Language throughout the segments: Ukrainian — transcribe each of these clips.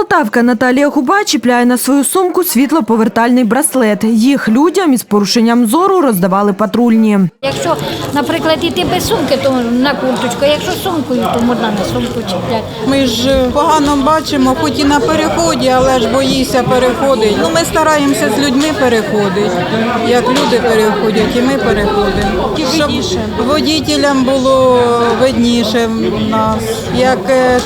Полтавка Наталія Губа чіпляє на свою сумку світлоповертальний браслет. Їх людям із порушенням зору роздавали патрульні. Якщо, наприклад, іти без сумки, то на курточку, якщо сумкою, то можна на сумку чіпляти. Ми ж погано бачимо, хоч і на переході, але ж боїся переходить. Ну ми стараємося з людьми переходити, як люди переходять, і ми переходимо. Щоб водітелям було видніше в нас. Як е,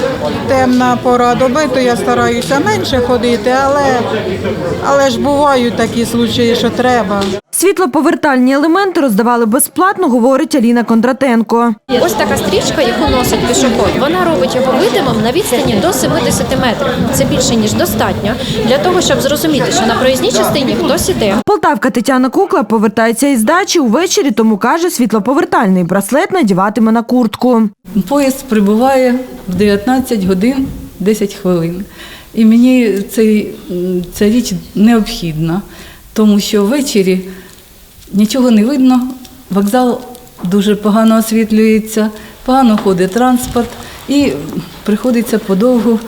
темна пора доби, то я стараюся менше ходити, але, але ж бувають такі случаї, що треба. Світлоповертальні елементи роздавали безплатно, говорить Аліна Кондратенко. Ось така стрічка, яку носить пішоход, вона робить його видимим на відстані до 70 метрів. Це більше ніж достатньо для того, щоб зрозуміти, що на проїзній частині хтось іде. Полтавка Тетяна Кукла повертається із дачі увечері, тому каже, світлоповертальний браслет надіватиме на куртку. Поїзд прибуває в 19 годин 10 хвилин. І мені цей, ця річ необхідна, тому що ввечері нічого не видно, вокзал дуже погано освітлюється, погано ходить транспорт і приходиться подовгу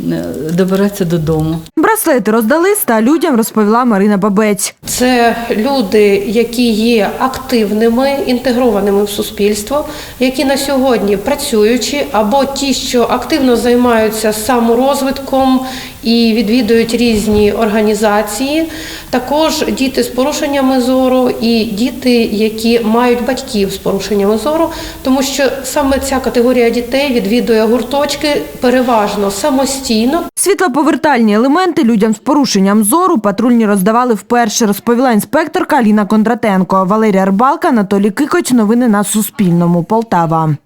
е, добиратися додому. Браслети роздали ста людям, розповіла Марина Бабець. Це люди, які є активними, інтегрованими в суспільство, які на сьогодні працюючі, або ті, що активно займаються саморозвитком і відвідують різні організації. Також діти з порушеннями зору і діти, які мають батьків з порушеннями зору, тому що саме ця категорія дітей відвідує гурточки переважно самостійно. Світлоповертальні елементи людям з порушенням зору патрульні роздавали вперше, розповіла інспекторка Аліна Кондратенко. Валерія Рбалка, Анатолій Кикоч. Новини на Суспільному. Полтава.